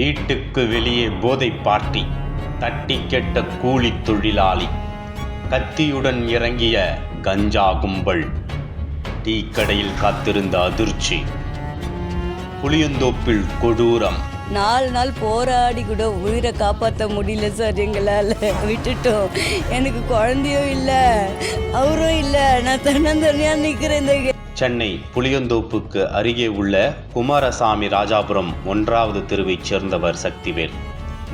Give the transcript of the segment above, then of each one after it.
வீட்டுக்கு வெளியே போதை பார்ட்டி தட்டி கெட்ட கூலி தொழிலாளி. கத்தியுடன் இறங்கிய கஞ்சா கும்பல். டீ கடையில் காத்திருந்த அதிர்ச்சி. புளியந்தோப்பில் கொடூரம். நாலு நாள் போராடி கூட உயிரை காப்பாற்ற முடியல சார் எங்களால். விட்டுட்டோம். எனக்கு குழந்தையும் இல்லை அவரும் இல்லை. நான் தன்னந்தனியாக நிற்கிறேன் இந்த சென்னை புளியந்தோப்புக்கு அருகே உள்ள குமாரசாமி ராஜாபுரம் ஒன்றாவது தெருவைச் சேர்ந்தவர் சக்திவேல்.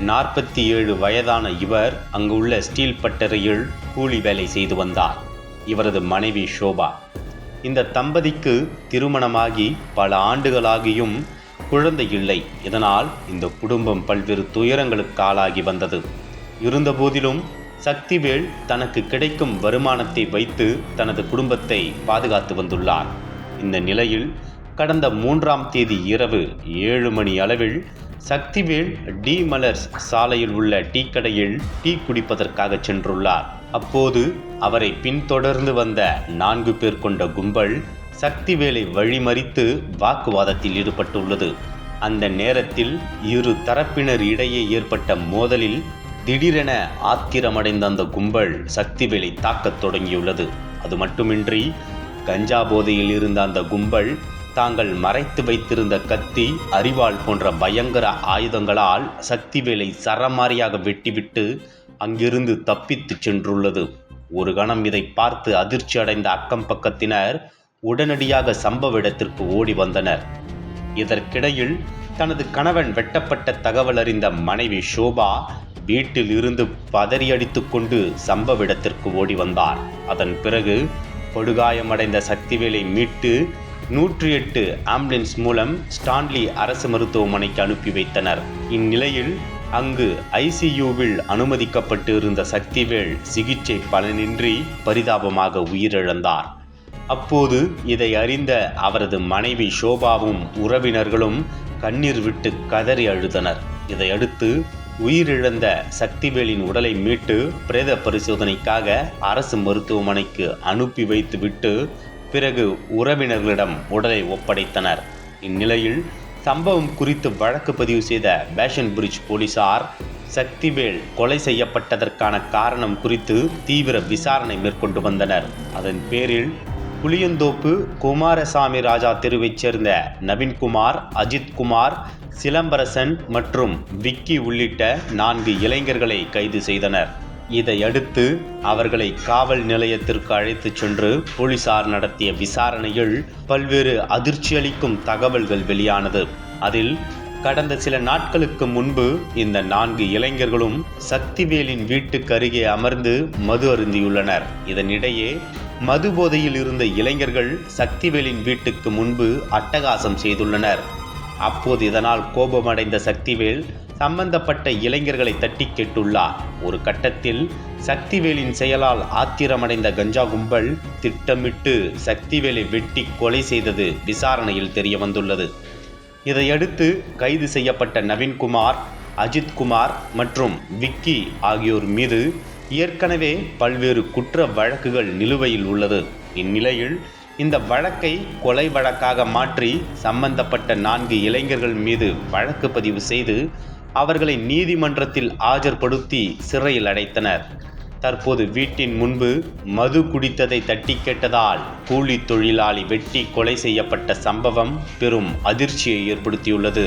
நாற்பத்தி ஏழு வயதான இவர் அங்கு உள்ள ஸ்டீல் பட்டறையில் கூலி வேலை செய்து வந்தார். இவரது மனைவி ஷோபா. இந்த தம்பதிக்கு திருமணமாகி பல ஆண்டுகளாகியும் குழந்தை இல்லை. இதனால் இந்த குடும்பம் பல்வேறு துயரங்களுக்கு ஆளாகி வந்தது. இருந்தபோதிலும் சக்திவேல் தனக்கு கிடைக்கும் வருமானத்தை வைத்து தனது குடும்பத்தை பாதுகாத்து வந்துள்ளார். இந்த நிலையில் கடந்த மூன்றாம் தேதி இரவு ஏழு மணி அளவில் சக்திவேல் டி. மலர்ஸ் சாலையில் உள்ள டீ கடையில் டீ குடிப்பதற்காக சென்றுள்ளார். அப்போது அவரை பின்தொடர்ந்து வந்த நான்கு பேர் கொண்ட கும்பல் சக்திவேலை வழிமறித்து வாக்குவாதத்தில் ஈடுபட்டுள்ளது. அந்த நேரத்தில் இரு தரப்பினர் இடையே ஏற்பட்ட மோதலில் திடீரென ஆத்திரமடைந்த அந்த கும்பல் சக்திவேலை தாக்கத் தொடங்கியுள்ளது. அது மட்டுமின்றி கஞ்சா போதையில் இருந்த அந்த கும்பல் தாங்கள் மறைத்து வைத்திருந்த கத்தி அரிவாள் போன்ற பயங்கர ஆயுதங்களால் சக்திவேலை சரமாரியாக வெட்டிவிட்டு அங்கிருந்து தப்பித்துச் சென்றுள்ளது. ஒரு கணம் இதை பார்த்து அதிர்ச்சி அடைந்த அக்கம் பக்கத்தினர் உடனடியாக சம்பவ இடத்திற்கு ஓடி வந்தனர். இதற்கிடையில் தனது கணவன் வெட்டப்பட்ட தகவல் அறிந்த மனைவி ஷோபா வீட்டில் இருந்து பதறியடித்து கொண்டு சம்பவ இடத்திற்கு ஓடி வந்தார். அதன் பிறகு படுகாயமடைந்த சக்திவேலை மீட்டு நூற்றி எட்டு ஆம்புலன்ஸ் மூலம் ஸ்டான்லி அரசு மருத்துவமனைக்கு அனுப்பி வைத்தனர். இந்நிலையில் அங்கு ஐசியூவில் அனுமதிக்கப்பட்டு இருந்த சக்திவேல் சிகிச்சை பலனின்றி பரிதாபமாக உயிரிழந்தார். அப்போது இதை அறிந்த அவரது மனைவி ஷோபாவும் உறவினர்களும் கண்ணீர் விட்டு கதறி அழுதனர். இதையடுத்து உயிரிழந்த சக்திவேலின் உடலை மீட்டு பிரேத பரிசோதனைக்காக அரசு மருத்துவமனைக்கு அனுப்பி வைத்துவிட்டு பிறகு உறவினர்களிடம் உடலை ஒப்படைத்தனர். இந்நிலையில் சம்பவம் குறித்து வழக்கு பதிவு செய்த பேஷன் பிரிட்ஜ் போலீசார் சக்திவேல் கொலை செய்யப்பட்டதற்கான காரணம் குறித்து தீவிர விசாரணை மேற்கொண்டு வந்தனர். அதன் பேரில் புளியந்தோப்பு குமாரசாமி ராஜா தெருவைச் சேர்ந்த நவீன்குமார் அஜித்குமார் சிலம்பரசன் மற்றும் விக்கி உள்ளிட்ட நான்கு இளைஞர்களை கைது செய்தனர். இதையடுத்து அவர்களை காவல் நிலையத்திற்கு அழைத்துச் சென்று போலீசார் நடத்திய விசாரணையில் பல்வேறு அதிர்ச்சியளிக்கும் தகவல்கள் வெளியானது. அதில் கடந்த சில நாட்களுக்கு முன்பு இந்த நான்கு இளைஞர்களும் சக்திவேலின் வீட்டுக்கு அருகே அமர்ந்து மது அருந்தியுள்ளனர். இதனிடையே மது போதையில் இருந்த இளைஞர்கள் சக்திவேலின் வீட்டுக்கு முன்பு அட்டகாசம் செய்துள்ளனர். அப்போது இதனால் கோபமடைந்த சக்திவேல் சம்பந்தப்பட்ட இளைஞர்களை தட்டி கேட்டுள்ளார். ஒரு கட்டத்தில் சக்திவேலின் செயலால் ஆத்திரமடைந்த கஞ்சா கும்பல் திட்டமிட்டு சக்திவேலை வெட்டி கொலை செய்தது விசாரணையில் தெரிய வந்துள்ளது இதையடுத்து கைது செய்யப்பட்ட நவீன்குமார் அஜித்குமார் மற்றும் விக்கி ஆகியோர் மீது ஏற்கனவே பல்வேறு குற்ற வழக்குகள் நிலுவையில் உள்ளது. இந்நிலையில் இந்த வழக்கை கொலை வழக்காக மாற்றி சம்பந்தப்பட்ட நான்கு இளைஞர்கள் மீது வழக்கு பதிவு செய்து அவர்களை நீதிமன்றத்தில் ஆஜர்படுத்தி சிறையில் அடைத்தனர். தற்போது வீட்டின் முன்பு மது குடித்ததை தட்டி கேட்டதால் கூலி தொழிலாளி வெட்டி கொலை செய்யப்பட்ட சம்பவம் பெரும் அதிர்ச்சியை ஏற்படுத்தியுள்ளது.